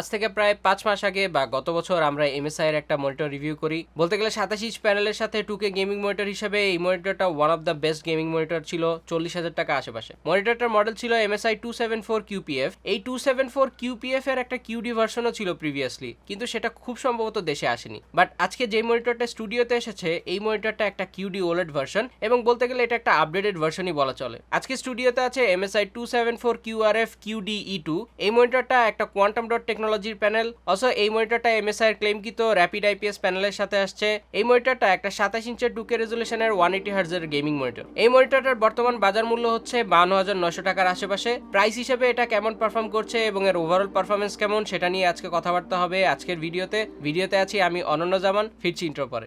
আজ থেকে প্রায় পাঁচ মাস আগে বা গত বছর আমরা এমএসআই এর একটা মনিটর রিভিউ করি। বলতে গেলে সাতাশ ইঞ্চ প্যানেলের সাথে টুকে গেমিং মনিটর হিসেবে এই মনিটরটা one of the best gaming monitor ছিল চল্লিশ হাজার টাকা আশেপাশে। মনিটরটার মডেল ছিল MSI two seven four QPF এই টু সেভেন ফোর কিউপিএফ এর একটা কিউডি ভার্সনও ছিল প্রিভিয়াসলি কিন্তু সেটা খুব সম্ভবত দেশে আসেনি। বাট আজকে যে মনিটরটা স্টুডিওতে এসেছে, এই মনিটরটা একটা কিউডি ওলেড ভার্সন এবং বলতে গেলে এটা একটা আপডেটেড ভার্সনই বলা চলে। আজকে স্টুডিওতে আছে MSI two seven four QRF QD E two এই মনিটরটা একটা কোয়ান্টাম ডট টেকনোলজির প্যানেল। অসো এই মনিটরটা এমএসআই এর ক্লেমকৃত র্যাপিড আইপিএস প্যানেলের সাথে আসছে। এই মনিটরটা একটা সাতাশ ইঞ্চের টুকে রেজুলেশনের ওয়ান এইটি হার্জের গেমিং মনিটর এই মনিটরটার বর্তমান বাজার মূল্য হচ্ছে বান্ন হাজার নশো টাকার আশেপাশে। প্রাইস হিসেবে এটা কেমন পারফর্ম করছে এবং এর ওভারঅল পারফরমেন্স কেমন, সেটা নিয়ে আজকে কথাবার্তা হবে আজকের ভিডিওতে। ভিডিওতে আছি আমি অনন্য জামান, ফিরছি ইন্ট্রো পরে।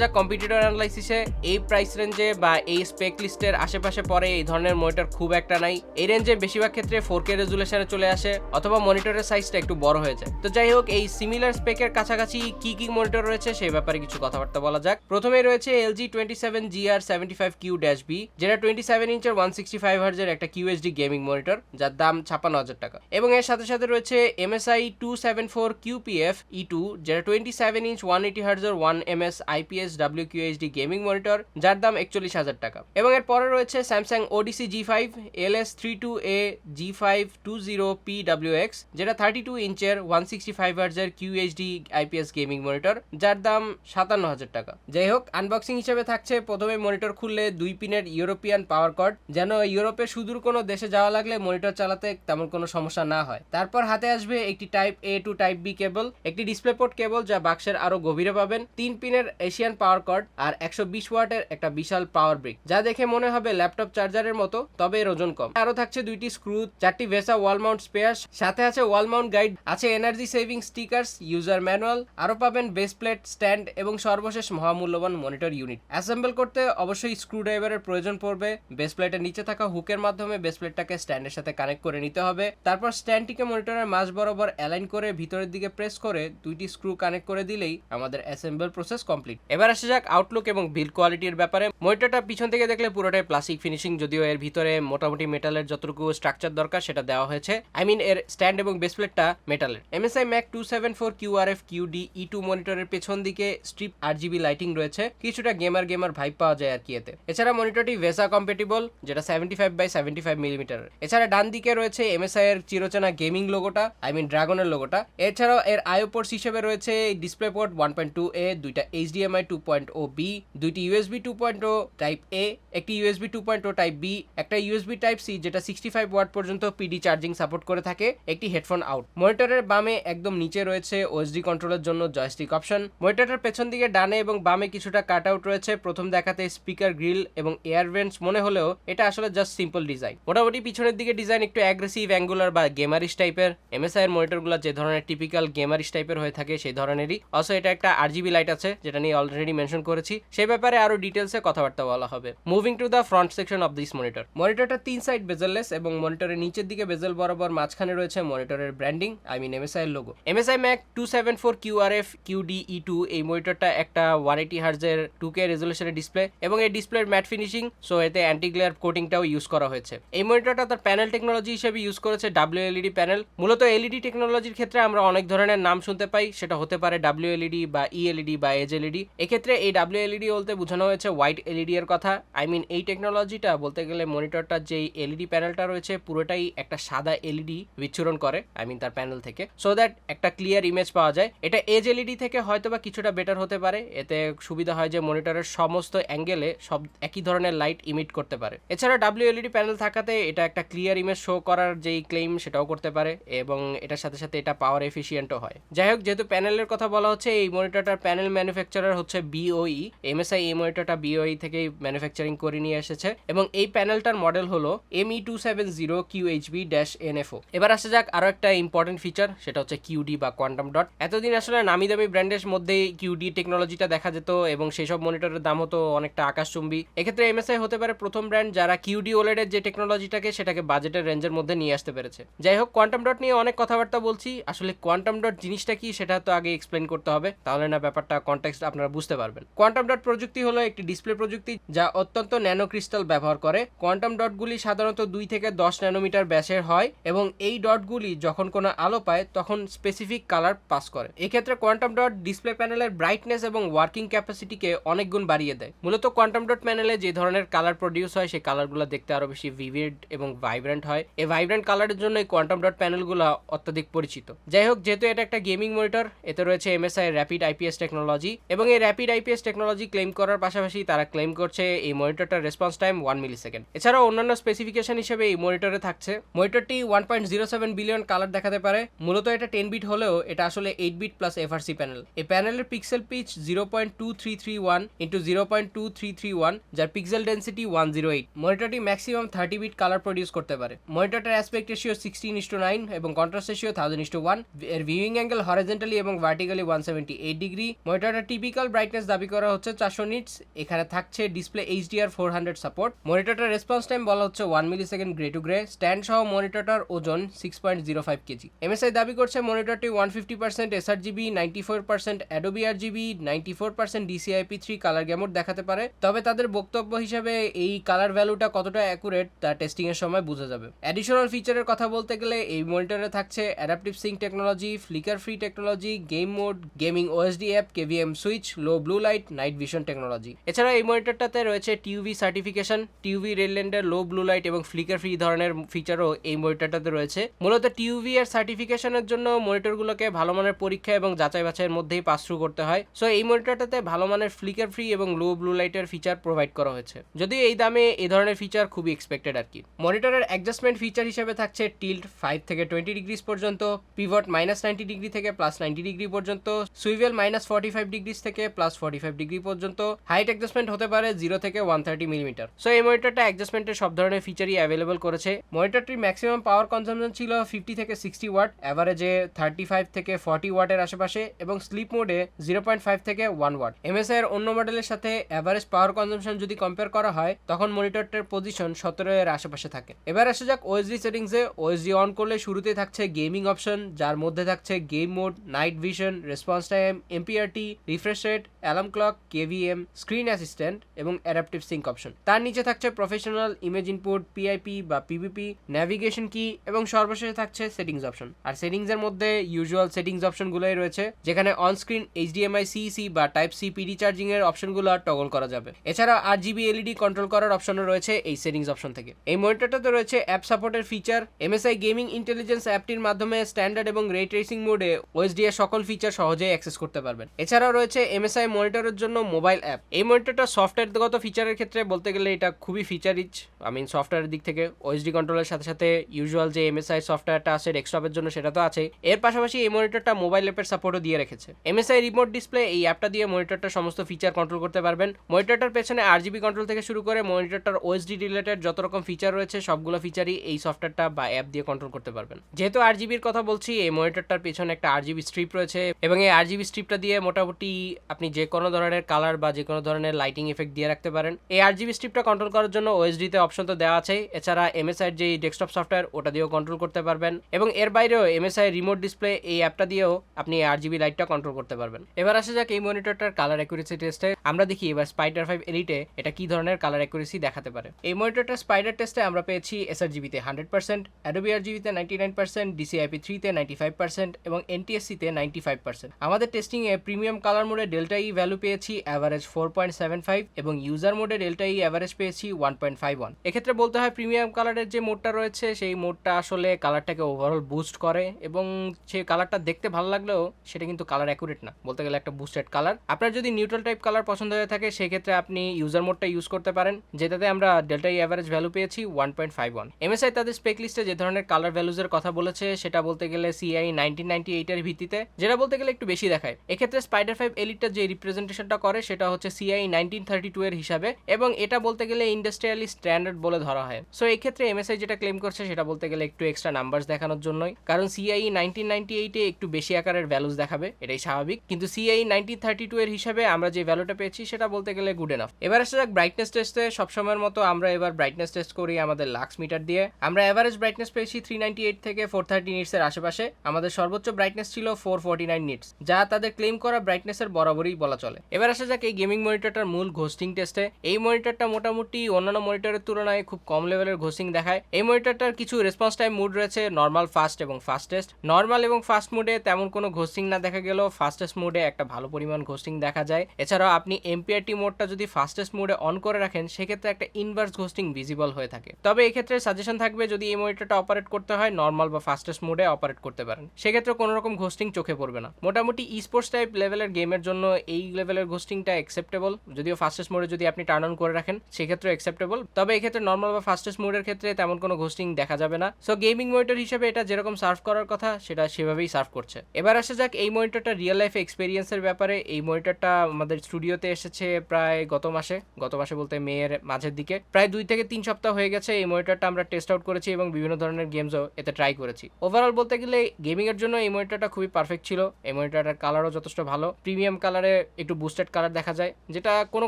যাক কম্পিটিটর অ্যানালাইসিসে এই প্রাইস রেঞ্জে বা এই স্পেক লিস্টের আশেপাশে পরে এই ধরনের মনিটর খুব একটা নাই। এই রেঞ্জে বেশিরভাগ ক্ষেত্রে ফোর কে রেজুলেশনে চলে আসে অথবা মনিটরের সাইজটা একটু বড় হয়ে যায়। তো যাই হোক, এই সিমিলার স্পেকের কাছাকাছি কি কি মনিটর রয়েছে সেই ব্যাপারে কিছু কথাবার্তা বলা যাক। প্রথমে রয়েছে LG twenty seven GR seventy five Q dash B যেটা টোয়েন্টি সেভেন ইঞ্চের ওয়ান সিক্সটি ফাইভ হার্জের একটা কিউএসডি গেমিং মনিটর যার দাম ছাপ্পান্ন হাজার টাকা। এবং এর সাথে সাথে রয়েছে MSI two seven four QPF E two যেটা twenty seven inch one eighty হার্জের one M S IPS W QHD gaming monitor যার দাম একচল্লিশ হাজার টাকা। এবং এর পরে রয়েছে Samsung Odyssey G five L S three two A G five two zero P W X যেটা থার্টি টু ইঞ্চের ওয়ান সিক্সটি ফাইভ হার্জের কিউএইচডি আইপিএস গেমিং মনিটর যার দাম সাতান্ন হাজার টাকা। যাই হোক আনবক্সিং হিসেবে থাকছে প্রথমে মনিটর খুললে দুই পিনের ইউরোপিয়ান পাওয়ার কর্ড যেন ইউরোপে সুদূর কোনো দেশে যাওয়া লাগলে মনিটর চালাতে তেমন কোনো সমস্যা না হয়। তারপর হাতে আসবে একটি type A to type B cable একটি ডিসপ্লে পোর্ট কেবল যা বাক্সের আরও গভীরে পাবেন, তিন পিনের এশিয়ান পাওয়ার কর্ড আর একশো বিশ ওয়াটের একটা বিশাল পাওয়ার ব্রিক যা দেখে মনে হবে ল্যাপটপ চার্জারের মতো, তবে এর ওজন কম। আরও থাকছে দুইটি স্ক্রু চারটি ভেসা ওয়াল মাউন্ট স্পেয়ার সাথে আছে ওয়াল মাউন্ট গাইড আছে energy saving stickers user manual আরও পাবেন বেস প্লেট স্ট্যান্ড এবং সর্বশেষ মহামূল্যবান মনিটর ইউনিট অ্যাসেম্বল করতে অবশ্যই স্ক্রু ড্রাইভারের প্রয়োজন পড়বে। বেস প্লেটের নিচে থাকা হুকের মাধ্যমে বেস প্লেটটাকে স্ট্যান্ডের সাথে কানেক্ট করে নিতে হবে। তারপর স্ট্যান্ডটিকে মনিটরের মাঝ বরাবর অ্যালাইন করে ভিতরের দিকে প্রেস করে দুইটি স্ক্রু কানেক্ট করে দিলেই আমাদের অ্যাসেম্বল প্রসেস কমপ্লিট এবার আসা যাক আউটলুক এবং বিল্ড কোয়ালিটির ব্যাপারে মনিটরটা পিছন থেকে দেখলে পুরোটাই প্লাস্টিক ফিনিশিং যদিও এর ভিতরে মোটামুটি মেটালের যতটুকু স্ট্রাকচার দরকার সেটা দেওয়া হয়েছে। আই মিন এর স্ট্যান্ড এবং বেস প্লেটটা মেটালের MSI MAG two seven four QRF QD E two মনিটরের পেছন দিকে স্ট্রিপ আর জিবি লাইটিং রয়েছে। কিছুটা গেমার গেমার ভাইব পাওয়া যায় আর কি এতে। এছাড়া মনিটরটি ভেসা কম্পেটিবল যেটা seventy five by seventy five millimetre এছাড়া ডান দিকে রয়েছে এমএসআই এর চিরচেনা গেমিং লোগোটা আই মিন ড্রাগনের লোগোটা এছাড়াও এর আইও পোর্টস হিসেবে রয়েছে display port one point two A দুইটা HDMI two point O B দুইটি USB two point O type A একটি USB two point O type B একটা ইউএসবি টাইপ সি যেটা সিক্সটি ফাইভ ওয়াট পর্যন্ত পিডি চার্জিং সাপোর্ট করে থাকে, একটি headphone out মনিটরের বামে একদম নিচে রয়েছে ওএসডি কন্ট্রোলের জন্য জয়স্টিক অপশন মনিটরের পেছন দিকে ডানে এবং বামে কিছুটা কাট আউট রয়েছে, প্রথম দেখাতে স্পিকার গ্রিল এবং এয়ার ভেন্টস মনে হলেও এটা আসলে জাস্ট সিম্পল ডিজাইন মোটামুটি পিছনের দিকে ডিজাইন একটু অ্যাগ্রেসিভ অ্যাঙ্গুলার বা গেমারিশ টাইপের এমএসআই এর মনিটরগুলো যে ধরনের টিপিক্যাল গেমারিশ টাইপের হয়ে থাকে, সেই ধরনেরই। অসো এটা একটা আরজিবি লাইট আছে, যেটা নিয়ে অলরেডি মেনশন করেছি। সেই ব্যাপারে আরও ডিটেলসে কথাবার্তা বলা হবে। Moving to the front section of this monitor মনিটরটা তিন সাইড বেজেললেস এবং মনিটরের নিচের দিকে বেজেল বরাবর মাঝখানে রয়েছে মনিটরের ব্র্যান্ডিং আই মিন এমএসআই এর logo MSI MAG two seven four QRF QD E two এই মনিটরটা একটা ওয়ান এইটি হার্জের টু কে রেজলিউশনের ডিসপ্লে এবং এই ডিসপ্লের ম্যাট ফিনিশিং সো এতে অ্যান্টি গ্লেয়ার কোটিংটাও ইউজ করা হয়েছে। এই মনিটরটা তার প্যানেল টেকনোলজি হিসেবে ইউজ করেছে ডাব্লিউ এলইডি প্যানেল মূলত এলইডি টেকনোলজির ক্ষেত্রে আমরা অনেক ধরনের নাম শুনতে পাই, সেটা হতে পারে ডাব্লিউ এলইডি বা ইএলইডি বা এজ এলইডি এক্ষেত্রে এই ডাব্লিউ এলইডি বলতে বোঝানো হয়েছে হোয়াইট এলইডি এর কথা। আই মিন এই টেকনোলজিটা বলতে গেলে মনিটরটার যে এলইডি প্যানেলটা রয়েছে, পুরোটাই একটা সাদা এলইডি বিচ্ছুরণ করে আই মিন তার প্যানেল থেকে। সো দ্যাট একটা ক্লিয়ার ইমেজ পাওয়া যায়। এটা এজ এলইডি থেকে হয়তো বা কিছুটা বেটার হতে পারে। এতে সুবিধা হয় যে মনিটরের সমস্ত অ্যাঙ্গেলে সব একই ধরনের লাইট ইমিট করতে পারে। এছাড়া ডাব্লিউ এলইডি প্যানেল থাকাতে এটা একটা ক্লিয়ার ইমেজ শো করার যেই ক্লেম সেটাও করতে পারে এবং এটার সাথে সাথে এটা পাওয়ার এফিসিয়েন্টও হয়। যাই হোক, যেহেতু প্যানেলের কথা বলা হচ্ছে, এই মনিটরটার প্যানেল ম্যানুফ্যাকচারার হচ্ছে বিওই এমএসআই এই মনিটরটা বিওই থেকেই ম্যানুফ্যাকচারিং করে নিয়ে এসেছে এবং এই প্যানেলটার মডেল হলো M E two seven zero Q HB dash NFO এবার আসা যাক আরও একটা ইম্পর্টেন্ট ফিচার সেটা হচ্ছে কিউডি বা কোয়ান্টাম ডট এতদিন আসলে নামি দামি ব্র্যান্ডের মধ্যেই কিউডি টেকনোলজিটা দেখা যেত এবং সেই সব মনিটরের দাম হতো অনেকটা আকাশচুম্বী। এক্ষেত্রে এমএসআই হতে পারে প্রথম ব্র্যান্ড যারা কিউডি ওলেডের যে টেকনোলজিটাকে সেটাকে বাজেটের রেঞ্জের মধ্যে নিয়ে আসতে পেরেছে। যাই হোক কোয়ান্টাম ডট নিয়ে অনেক কথাবার্তা বলছি। আসলে কোয়ান্টাম ডট জিনিসটা কি সেটা তো আগে এক্সপ্লেন করতে হবে। তাহলে না ব্যাপারটা কনটেক্সট আপনারা বুঝতে পারবেন। কোয়ান্টাম ডট প্রযুক্তি হলো একটি ডিসপ্লে প্রযুক্তি যা অত্যন্ত ন্যানো ক্রিস্টাল ব্যবহার করে। কোয়ান্টাম ডটগুলি সাধারণত দুই থেকে দশ ন্যানোমিটার ব্যাসের হয় এবং এই ডটগুলি যখন কোনো আলো পায়, তখন স্পেসিফিক কালার পাস করে। এক্ষেত্রে কোয়ান্টাম ডট ডিসপ্লে প্যানেলের ব্রাইটনেস এবং ওয়ার্কিং ক্যাপাসিটিকে অনেক গুণ বাড়িয়ে দেয়। মূলত কোয়ান্টাম ডট প্যানেলে যে ধরনের কালার প্রডিউস হয়, সেই কালারগুলো দেখতে আরও বেশি ভিভিড এবং ভাইব্রেন্ট হয়। এই ভাইব্রেন্ট কালারের জন্য এই কোয়ান্টাম ডট প্যানেলগুলো অত্যাধিক পরিচিত। যাই হোক, যেহেতু এটা একটা গেমিং মনিটর এতে রয়েছে এমএসআই র্যাপিড আইপিএস টেকনোলজি এবং এই র্যাপিড আইপিএস টেকনোলজি ক্লেম করার পাশাপাশি তারা ক্লেম করছে এই মনিটরটার response time one millisecond এছাড়াও অন্যান্য স্পেসিফিকেশন হিসেবে এই মনিটরে থাকছে। মনিটরটি one point zero seven billion colour দেখাতে পারে। মূলত এটা টেন বিট হলেও এটা আসলে eight bit plus FRC panel এই প্যানেলের pixel pitch zero point two three three one into zero point two three three one যার pixel density one zero eight মনিটরটি maximum thirty bit colour produce করতে পারে। মনিটরটার aspect ratio sixteen is to nine এবং contrast ratio thousand is ওয়ানের viewing angle horizontally এবং vertically one seventy eight degree মনিটরটার typical brightness দাবি করা হচ্ছে চারশো নিটস এখানে থাকছে display HDR four hundred support মনিটরটার response time বলা হচ্ছে one millisecond grey to grey stand সহ মনিটরটার ওজন six point zero five KG MSI দাবি করছে মনিটরটি one fifty percent sRGB ninety four percent Adobe আর GB ninety four percent DCIP three colour gamut দেখাতে পারে। তবে তাদের বক্তব্য হিসাবে এই কালার ভ্যালুটা কতটা অ্যাকুরেট তা টেস্টিং এর সময় বোঝা যাবে। অ্যাডিশনাল ফিচারের কথা বলতে গেলে এই মনিটরে থাকছে adaptive sync technology flicker free technology game mode gaming OSD app KVM switch low blue light night vision technology এছাড়া এই মনিটরটাতে রয়েছে টিউভি সার্টিফিকেশন টিউভি রেলল্যান্ডের লো ব্লু লাইট এবং ফ্লিকার ফ্রি ধরনের ফিচারও এই মনিটরটাতে রয়েছে। মূলত টিউভি এর সার্টিফিকেশনের জন্য মনিটরগুলোকে ভালো মানের পরীক্ষা এবং যাচাই বাছাইয়ের মধ্যেই পাস থ্রু করতে হয়। সো এই মনিটরটাতে ভালো মানের ফ্লিকার ফ্রি এবং লো ব্লু লাইটের ফিচার প্রোভাইড করা হয়েছে। যদিও এই দামে এই ধরনের ফিচার খুবই এক্সপেক্টেড আর কি। মনিটরের অ্যাডজাস্টমেন্ট ফিচার হিসেবে থাকছে টিল্ট ফাইভ থেকে টোয়েন্টি ডিগ্রিস পর্যন্ত পিভট মাইনাস নাইনটি ডিগ্রি থেকে প্লাস নাইনটি ডিগ্রি পর্যন্ত swivel minus forty five degrees থেকে প্লাস ফর্টি ফাইভ ডিগ্রি পর্যন্ত হাইট অ্যাডজাস্টমেন্ট হতে পারে জিরো থেকে ওয়ান থার্টি মিলিমিটার সো এই মনিটরটা অ্যাডজাস্টমেন্টের সব ধরনের ফিচারই অ্যাভেলেবল করেছে। মনিটরটির ম্যাক্সিমাম পাওয়ার কনজামশন ছিল ফিফটি থেকে সিক্সটি ওয়াট অ্যাভারেজে থার্টি ফাইভ থেকে ফর্টি ওয়াটের আশেপাশে এবং স্লিপ মোডে জিরো পয়েন্ট ফাইভ থেকে ওয়ান ওয়াট এমএসআই এর অন্য মডেলের সাথে অ্যাভারেজ পাওয়ার কনজামশন যদি কম্পেয়ার করা হয়, তখন মনিটরটার পজিশন সতেরো এর আশেপাশে থাকে। এবার আসা যাক ওএসডি সেটিংসে ওএসডি অন করলে শুরুতে থাকছে গেমিং অপশন যার মধ্যে থাকছে game mode night vision response time MPRT refresh rate alarm clock KVM screen assistant এবং অ্যাডাপটিভ সিঙ্ক অপশন তার নিচে থাকছে প্রফেশনাল ইমেজ ইনপুট পিআইপি বা পিভিপি ন্যাভিগেশন কি এবং সর্বশেষে থাকছে সেটিংস অপশন আর সেটিংস এর মধ্যে ইউজুয়াল সেটিংস অপশনগুলোই রয়েছে, যেখানে অন স্ক্রিন এইচডিএমআই সিইসি বা টাইপ সি পিডি চার্জিং এর অপশনগুলো টগল করা যাবে। এছাড়া আর জিবি এলইডি কন্ট্রোল করার অপশনও রয়েছে এই সেটিংস অপশন থেকে। এই মনিটরটাতে রয়েছে অ্যাপ সাপোর্টের ফিচার এমএসআই গেমিং ইন্টেলিজেন্স অ্যাপটির মাধ্যমে স্ট্যান্ডার্ড এবং রে ট্রেসিং মোডে ওএসডি এর সকল ফিচার সহজেই অ্যাক্সেস করতে পারবেন। এছাড়াও রয়েছে এমএসআই মনিটরের জন্য মোবাইল অ্যাপ এই মনিটরটা সফটওয়্যারগত ফিচারের ক্ষেত্রে বলতে গেলে এটা খুবই ফিচার রিচ আই মিন সফটওয়্যারের দিক থেকে ওএসডি কন্ট্রোলের সাথে সাথে ইউজুয়াল যে এমএসআই সফটওয়্যারটা আছে ডেস্কটপের জন্য সেটা তো আছে। এর পাশাপাশি এই মনিটরটা মোবাইল অ্যাপের সাপোর্টও দিয়ে রেখেছে। এমএসআই রিমোট ডিসপ্লে এই অ্যাপটা দিয়ে মনিটরটার সমস্ত ফিচার কন্ট্রোল করতে পারবেন। মনিটরটার পেছনে আর আরজিবি কন্ট্রোল থেকে শুরু করে মনিটরটার ওএসডি রিলেটেড যত রকম ফিচার রয়েছে, সবগুলো ফিচারই এই সফটওয়্যারটা বা অ্যাপ দিয়ে কন্ট্রোল করতে পারবেন। যেহেতু আর আরজিবির কথা বলছি, এই মনিটরটার পেছনে একটা আরজিবি স্ট্রিপ রয়েছে এবং এই আরজিবি স্ট্রিপটা দিয়ে মোটামুটি আপনি যে কোনো ধরনের কালার বা যে কোনো ধরনের লাইটিং এফেক্ট দিয়ে রাখতে পারেন। এই আর আরজিবি স্ট্রিপটা কন্ট্রোল করার জন্য ওএসডিতে অপশন তো দেওয়া আছে এছাড়া এমএসআই যে ডেস্কটপ সফটওয়্যার ওটা দিয়েও কন্ট্রোল করতে পারবেন। এবং এর বাইরেও এমএসআই রিমোট ডিসপ্লে এই অ্যাপটা দিয়েও আপনি আরজিবি লাইটটা কন্ট্রোল করতে পারবেন। এবার আসা যাক এই মনিটরটার কালার অ্যাকুরেসি টেস্টে আমরা দেখি এবার স্পাইডার ফাইভ এলিটে এটা কি ধরনের কালার অ্যাকুরেসি দেখাতে পারে। এই মনিটরটার স্পাইডার টেস্টে আমরা পেয়েছি এসআর জিবিতে হান্ড্রেড পার্সেন্ট অ্যাডোবি আর জিবিতে নাইনটি নাইন পার্সেন্ট ডিসিআইপি থ্রিতে নাইনটি ফাইভ পার্সেন্ট এবং এনটিএসসিতে নাইনটি ফাইভ পার্সেন্ট আমাদের টেস্টিংয়ে প্রিমিয়াম কালার মোডে ডেল্টা ই ভ্যালু পেয়েছি average four point seven five এবং ইউজার মোডে ডেল্টা ই অ্যাভারেজ পেয়েছি ওয়ান পয়েন্ট ফাইভ ওয়ান। এক্ষেত্রে বলতে হয় প্রিমিয়াম কালারের যে মোডটা রয়েছে, সেই মোডটা আসলে কালারটাকে ওভারঅল বুস্ট করে এবং সেই কালারটা দেখতে ভালো লাগলেও সেটা কিন্তু কালার অ্যাকুরেট না। বলতে গেলে একটা বুস্টেড কালার আপনার যদি নিউট্রাল টাইপ কালার পছন্দ হয়ে থাকে সেক্ষেত্রে আপনি ইউজার মোডটা ইউজ করতে পারেন, যেটাতে আমরা ডেল্টা ই অ্যাভারেজ ভ্যালু পেয়েছি one point five one. MSI তাদের স্পেক লিস্টে যে ধরনের কালার ভ্যালুজের কথা বলেছে, সেটা বলতে গেলে সিআই নাইনটিন নাইনটি এইটের ভিত্তিতে, যেটা বলতে গেলে একটু বেশি দেখায়। এক্ষেত্রে স্পাইডার ফাইভ এলিটটা যে রিপ্রেজেন্টেশনটা করে, সেটা হচ্ছে সিআই নাইনটিন থার্টি টু এর হিসাবে এবং এটা বলতে গেলে ইন্ডাস্ট্রিয়ালি স্ট্যান্ডার্ড বলে ধরা হয়। সো এই ক্ষেত্রে এমএসআই যেটা ক্লেম করছে সেটা বলতে গেলে একটু এক্সট্রা নাম্বারস দেখানোর জন্যই। কারণ সিআই নাইনটিন নাইনটি এইটে একটু বেশি আকারের ভ্যালুস দেখাবে, এটাই স্বাভাবিক। কিন্তু সিআই নাইনটিন থার্টি টু এর হিসাবে আমরা যে ভ্যালুটা পেয়েছি সেটা বলতে গেলে গুড এনাফ এবার আসা যাক ব্রাইটনেস টেস্টে সবসময়ের মতো আমরা এবার ব্রাইটনেস টেস্ট করি আমাদের লাক্স মিটার দিয়ে। আমরা এভারেজ ব্রাইটনেস পেয়েছি থ্রি নাইনটি এইট থেকে ফোর থার্টি নিটসের আশেপাশে। আমাদের সর্বোচ্চ ব্রাইটনেস ছিল ফোর ফোর্টি নাইন নিটস যা তাদের ক্লেম করা ব্রাইটনেসের বরাবরই বলা চলে। এবার আসা যাক এই গেমিং মনিটরটার মূল ঘোস্টিং টেস্টে এই মনিটরটা মোটামুটি অন্যান্য মনিটরের তুলনায় খুব কম লেভেলের ঘোস্টিং দেখায়। এই মনিটরটার কিছু রেসপন্স টাইম মুড রয়েছে নর্মাল ফাস্ট এবং ফাস্টেস্ট নর্মাল এবং ফাস্ট মুডে তেমন কোনো ঘোস্টিং না দেখা গেলেও ফাস্টেস্ট মুডে একটা ভালো পরিমাণ ঘোস্টিং দেখা যায়। এছাড়াও আপনি এমপিআরটি মোডটা যদি ফাস্টেস্ট মুডে অন করে রাখেন, সেক্ষেত্রে একটা ইনভার্স ঘোস্টিং ভিজিবল হয়ে থাকে। তবে এক্ষেত্রে সাজেশন থাকবে যদি এই মনিটরটা অপারেট করতে হয় নর্মাল বা ফাস্টেস্ট মোডে অপারেট করতে পারেন। সেক্ষেত্রে কোনো রকম ঘোস্টিং চোখে পড়বে না। মোটামুটি স্পোর্টস টাইপ লেভেলের গেমের জন্য এই লেভেলের ঘোস্টিংটা অ্যাকসেপ্টেবল যদিও ফাস্টেস্ট মোডে যদি আপনি টার্ন অন করে রাখেন সেক্ষেত্রে অ্যাকসেপ্টেবল তবে এক্ষেত্রে নর্মাল বা ফাস্টেস্ট মোডের ক্ষেত্রে তেমন কোনো ঘোস্টিং দেখা যাবে না। সো গেমিং মনিটর হিসেবে এটা যেরকম সার্ভ করার কথা, সেটা সেভাবেই সার্ভ করছে। এবার আসা যাক, এই মনিটরটা রিয়েল লাইফ এক্সপিরিয়েন্সের ব্যাপারে। এই মনিটরটা আমাদের স্টুডিওতে এসেছে প্রায় গত মাসে গত মাসে বলতে মেয়ের মাঝের দিকে। প্রায় দুই থেকে তিন সপ্তাহ হয়ে গেছে এই মনিটরটা আমরা টেস্ট আউট করেছি এবং বিভিন্ন ধরনের গেমসও এতে ট্রাই করেছি। ওভারঅল বলতে গেলে গেমিং এর জন্য এই মনিটরটা খুবই পারফেক্ট ছিল। এই মনিটরটার কালারও যথেষ্ট ভালো। প্রিমিয়াম কালারে একটু বুস্টেড কালার দেখা যায়। যেটা কোনো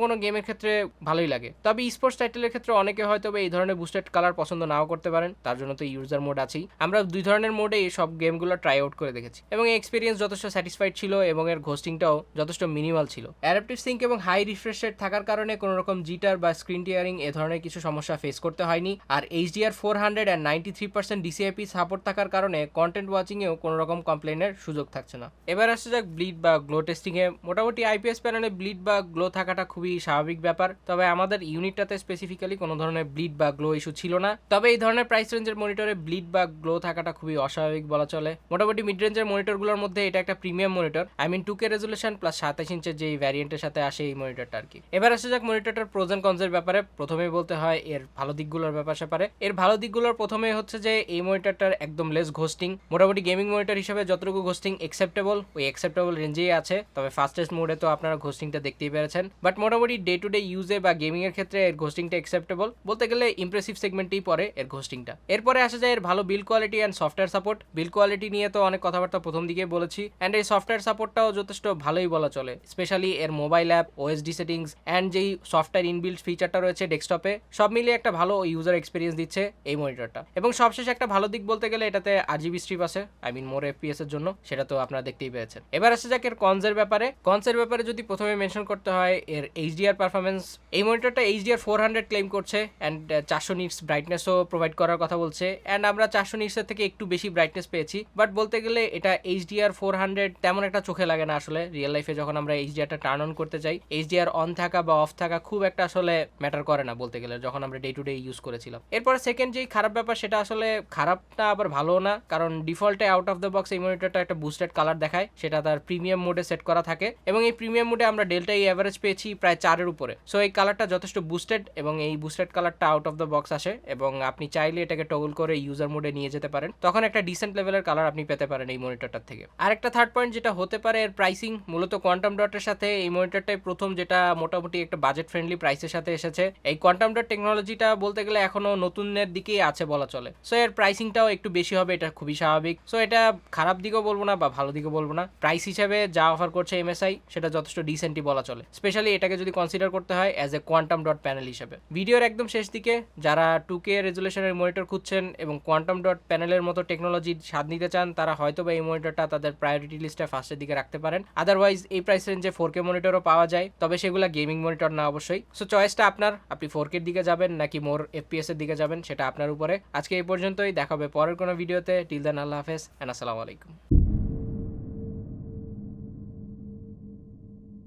কোনো গেমের ক্ষেত্রে ভালোই লাগে। তবে স্পোর্টস টাইটেলের ক্ষেত্রে অনেকে হয়তো এই ধরনের বুস্টেড কালার পছন্দ নাও করতে পারেন, তার জন্য তো ইউজার মোড আছেই। আমরা দুই ধরনের মোডে সব গেমগুলো ট্রাই আউট করে দেখেছি। এবং এই এক্সপিরিয়েন্স যথেষ্ট স্যাটিসফাইড ছিল এবং এর ঘোস্টিংটাও যথেষ্ট মিনিমাল ছিল। অ্যাডাপটিভ সিঙ্ক এবং হাই রিফ্রেশ রেট থাকার কারণে কোনো রকম জিটার বা স্ক্রিন টিয়ারিং এ ধরনের কিছু সমস্যা ফেস করতে হয়নি। আর HDR four hundred and ninety three percent DCIP support থাকার কারণে কন্টেন্ট ওয়াচিংয়েও কোনো রকম কমপ্লেনের সুযোগ থাকছে না। এবার আসছে যাক ব্লিড বা গ্লো টেস্টিংয়ে মোটামুটি আইপিএস প্যানেলে ব্লিড বা গ্লো থাকাটা খুবই স্বাভাবিক ব্যাপার। তবে আমাদের ইউনিটটাতে স্পেসিফিক্যালি কোনো ধরনের ব্লিড বা গ্লো ইস্যু ছিল না। তবে এই ধরনের প্রাইস রেঞ্জের মনিটরে ব্লিড বা গ্লো থাকাটা খুবই অস্বাভাবিক বলা চলে। মোটামুটি মিড রেঞ্জের মনিটরগুলোর মধ্যে এটা একটা premium monitor I mean two K resolution plus সাতাশ ইঞ্চের যে ভ্যারিয়েন্টের সাথে আসে এই মনিটরটা আর কি। এবার আসা যাক মনিটরটার প্রোজ এন্ড কনসের ব্যাপারে। প্রথমেই বলতে হয় এর ভালো দিকগুলোর ব্যাপার স্যাপারে। এর ভালো দিকগুলোর প্রথমে হচ্ছে যে এই মনিটরটার একদম লেস ঘোস্টিং মোটামুটি গেমিং মনিটর হিসেবে যতটুকু ঘোস্টিং অ্যাকসেপ্টেবল ওই অ্যাকসেপ্টেবল রেঞ্জেই আছে। তবে ফাস্টেস্ট মোডে তো আপনারা ঘোস্টিংটা দেখতেই পেরেছেন। বাট মোটামুটি ডে টু ডে ইউজে বা গেমিং এর ক্ষেত্রে এর ঘোস্টিংটা অ্যাকসেপ্টেবল বলতে গেলে ইমপ্রেসিভ সেগমেন্টেই পরে এর ঘোস্টিংটা এরপরে আসা যায় এর ভালো build quality and software support build quality নিয়ে তো অনেক কথাবার্তা প্রথম দিকে বলেছি। অ্যান্ড এই সফটওয়্যার সাপোর্টটাও যথেষ্ট ভালোই বলা চলে। স্পেশালি এর mobile app OSD settings and যেই সফটওয়্যার ইনবিল্ড ফিচারটা রয়েছে ডেস্কটপে সব মিলিয়ে একটা ভালো ইউজার এক্সপিরিয়েন্স দিচ্ছে এই মনিটরটা এবং সবশেষে একটা ভালো দিক বলতে গেলে এটাতে আরজিবি স্ট্রিপ আছে। আই মিন মোর এফপিএস এর জন্য। সেটা তো আপনারা দেখতেই পেয়েছেন। এবার আসে যাক এর কনসের ব্যাপারে। কনসের ব্যাপারে যদি প্রথমে মেনশন করতে হয় এর এইচডিআর পারফরমেন্স এই মনিটরটা এইচডিআর ফোর হান্ড্রেড ক্লেম করছে অ্যান্ড চারশো নিটস ব্রাইটনেসও প্রোভাইড করার কথা বলছে অ্যান্ড আমরা চারশো নিটসের থেকে একটু বেশি ব্রাইটনেস পেয়েছি বাট বলতে গেলে এটা এইচডিআর ফোর হান্ড্রেড তেমন একটা চোখে লাগে না আসলে রিয়েল লাইফে যখন আমরা এইচডিআরটা টার্ন অন করতে চাই এইচডিআর অন থাকা বা অফ থাকা খুব একটা আসলে ম্যাটার করে না বলতে গেলে যখন আমরা ডে টু ডে ইউজ করেছিলাম। এরপরে সেকেন্ড যেই খারাপ ব্যাপার সেটা আসলে খারাপ না, আবার ভালো না, কারণ ডিফল্টে আউট অফ দ্য বক্স এই মনিটরটা একটা বুস্টেড কালার দেখায়, সেটা তার প্রিমিয়াম মোডে সেট করা থাকে এবং এই প্রিমিয়াম মোডে আমরা ডেল্টা এই অ্যাভারেজ পেয়েছি প্রায় চারের উপরে। সো এই কালারটা যথেষ্ট বুস্টেড এবং এই বুস্টেড কালারটা আউট অফ দ্য বক্স আসে এবং আপনি চাইলে এটাকে টগল করে ইউজার মোডে নিয়ে যেতে পারেন। তখন একটা ডিসেন্ট লেভেলের কালার আপনি পেতে পারেন এই মনিটরটার থেকে। আরেকটা থার্ড পয়েন্ট যেটা হতে পারে এর প্রাইসিং মূলত কোয়ান্টাম ডটের সাথে এই মনিটরটাই প্রথম যেটা মোটামুটি একটা বাজেট ফ্রেন্ডলি প্রাইসের সাথে এসেছে। এই কোয়ান্টাম ডট টেকনোলজিটা বলতে গেলে এখনও নতুনের দিকেই আছে বলা চলে। সো এর প্রাইসিংটাও একটু বেশি হবে, এটা খুবই স্বাভাবিক। সো এটা খারাপ দিকেও বলব না বা ভালো দিকেও বলব না। প্রাইস হিসেবে যা অফার করছে এমএসআই সেটা যথেষ্ট ডিসেন্টই বলা চলে। স্পেশালি এটাকে যদি কনসিডার করতে হয় as a quantum dot panel হিসেবে। ভিডিওর একদম শেষ দিকে যারা টু কে রেজুলেশনের মনিটর খুঁজছেন এবং কোয়ান্টাম ডট প্যানেলের মতো টেকনোলজির স্বাদ নিতে চান, তারা হয়তো বা এই মনিটরটা তাদের প্রায়োরিটি লিস্টে ফার্স্টের দিকে রাখতে পারেন। আদারওয়াইজ এই প্রাইস রেঞ্জে ফোর কে মনিটরও পাওয়া যায়। তবে সেগুলো গেমিং মনিটর না অবশ্যই। সো চয়েসটা আপনার। আপনি ফোর কের দিকে যাবেন নাকি মোর এফপিএস এর দিকে যাবেন, সেটা আপনার উপরে। আজকে এই পর্যন্তই। দেখাবে পরের কোনো ভিডিওতে টিল দেন আল্লাহ হাফেজ অ্যান্ড আসসালামু আলাইকুম।